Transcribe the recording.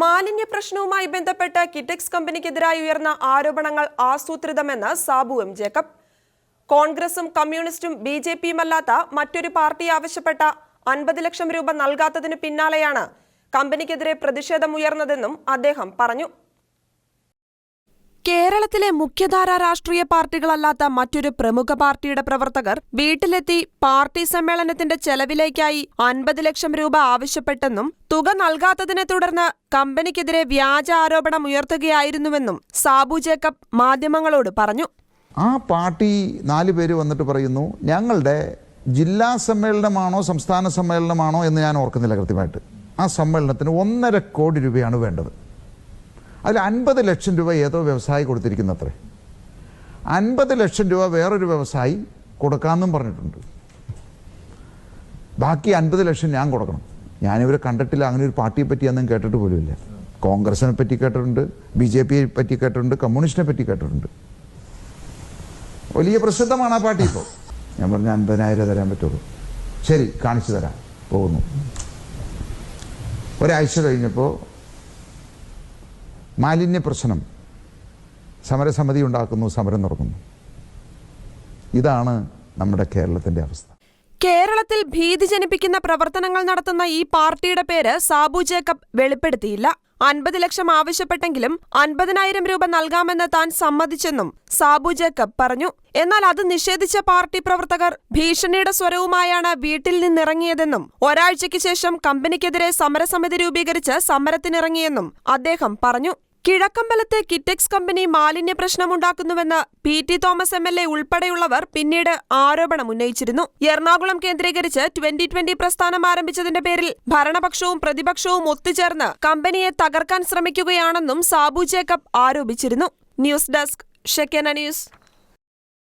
മാലിന്യ പ്രശ്നവുമായി ബന്ധപ്പെട്ട് കിറ്റക്സ് കമ്പനിക്കെതിരായി ഉയർന്ന ആരോപണങ്ങൾ ആസൂത്രിതമെന്ന് സാബു എം ജേക്കബ്. കോൺഗ്രസും കമ്മ്യൂണിസ്റ്റും ബി ജെ പിയുമല്ലാത്ത മറ്റൊരു പാർട്ടി ആവശ്യപ്പെട്ട അൻപത് ലക്ഷം രൂപ നൽകാത്തതിന് പിന്നാലെയാണ് കമ്പനിക്കെതിരെ പ്രതിഷേധം ഉയർന്നതെന്നും അദ്ദേഹം പറഞ്ഞു. കേരളത്തിലെ മുഖ്യധാരാ രാഷ്ട്രീയ പാർട്ടികളല്ലാത്ത മറ്റൊരു പ്രമുഖ പാർട്ടിയുടെ പ്രവർത്തകർ വീട്ടിലെത്തി പാർട്ടി സമ്മേളനത്തിന്റെ ചെലവിലേക്കായി അൻപത് ലക്ഷം രൂപ ആവശ്യപ്പെട്ടെന്നും തുക നൽകാത്തതിനെ തുടർന്ന് കമ്പനിക്കെതിരെ വ്യാജ ആരോപണം ഉയർത്തുകയായിരുന്നുവെന്നും സാബു ജേക്കബ് മാധ്യമങ്ങളോട് പറഞ്ഞു. ആ പാർട്ടി നാല് പേര് വന്നിട്ട് പറയുന്നു ഞങ്ങളുടെ ജില്ലാ സമ്മേളനമാണോ സംസ്ഥാന സമ്മേളനമാണോ എന്ന് ഞാൻ ഓർക്കുന്നില്ല കൃത്യമായിട്ട്. ആ സമ്മേളനത്തിന് ഒന്നര കോടി രൂപയാണ് വേണ്ടത്. അതിൽ അൻപത് ലക്ഷം രൂപ ഏതോ വ്യവസായി കൊടുത്തിരിക്കുന്നത്രേ. അൻപത് ലക്ഷം രൂപ വേറൊരു വ്യവസായി കൊടുക്കാമെന്നും പറഞ്ഞിട്ടുണ്ട്. ബാക്കി അൻപത് ലക്ഷം ഞാൻ കൊടുക്കണം. ഞാനിവരെ കണ്ടിട്ടില്ല അങ്ങനെ ഒരു പാർട്ടിയെ പറ്റി ഒന്നും കേട്ടിട്ട് പോലുമില്ല. കോൺഗ്രസിനെ പറ്റി കേട്ടിട്ടുണ്ട് ബി ജെ പിയെ പറ്റി കേട്ടിട്ടുണ്ട് കമ്മ്യൂണിസ്റ്റിനെ പറ്റി കേട്ടിട്ടുണ്ട്. വലിയ പ്രസിദ്ധമാണ് ആ പാർട്ടി ഇപ്പോൾ. ഞാൻ പറഞ്ഞ അൻപതിനായിരം തരാൻ പറ്റുള്ളൂ. ശരി കാണിച്ചു തരാം. പോകുന്നു. ഒരാഴ്ച കഴിഞ്ഞപ്പോൾ മാലിന്യ പ്രശ്നം സമരസമിതി ഉണ്ടാക്കുന്നു സമരം നടക്കുന്നു. ഇതാണ് നമ്മുടെ കേരളത്തിന്റെ അവസ്ഥ. കേരളത്തിൽ ഭീതി ജനിപ്പിക്കുന്ന പ്രവർത്തനങ്ങൾ നടത്തുന്ന ഈ പാർട്ടിയുടെ പേര് സാബു ജേക്കബ് വെളിപ്പെടുത്തിയില്ല. അൻപത് ലക്ഷം ആവശ്യപ്പെട്ടെങ്കിലും അൻപതിനായിരം രൂപ നൽകാമെന്ന് താൻ സമ്മതിച്ചെന്നും സാബു ജേക്കബ് പറഞ്ഞു. എന്നാൽ അത് നിഷേധിച്ച പാർട്ടി പ്രവർത്തകർ ഭീഷണിയുടെ സ്വരവുമായാണ് വീട്ടിൽ നിന്നിറങ്ങിയതെന്നും ഒരാഴ്ചയ്ക്ക് ശേഷം കമ്പനിക്കെതിരെ സമരസമിതി രൂപീകരിച്ച് സമരത്തിനിറങ്ങിയെന്നും അദ്ദേഹം പറഞ്ഞു. കിഴക്കമ്പലത്തെ കിറ്റെക്സ് കമ്പനി മാലിന്യ പ്രശ്നമുണ്ടാക്കുന്നുവെന്ന് P T Thomas M L A ഉൾപ്പെടെയുള്ളവർ പിന്നീട് ആരോപണം ഉന്നയിച്ചിരുന്നു. എറണാകുളം കേന്ദ്രീകരിച്ച് ട്വന്റി ട്വന്റി പ്രസ്ഥാനം ആരംഭിച്ചതിന്റെ പേരിൽ ഭരണപക്ഷവും പ്രതിപക്ഷവും ഒത്തുചേർന്ന് കമ്പനിയെ തകർക്കാൻ ശ്രമിക്കുകയാണെന്നും സാബു ജേക്കബ് ആരോപിച്ചിരുന്നു. News desk Shekkina news.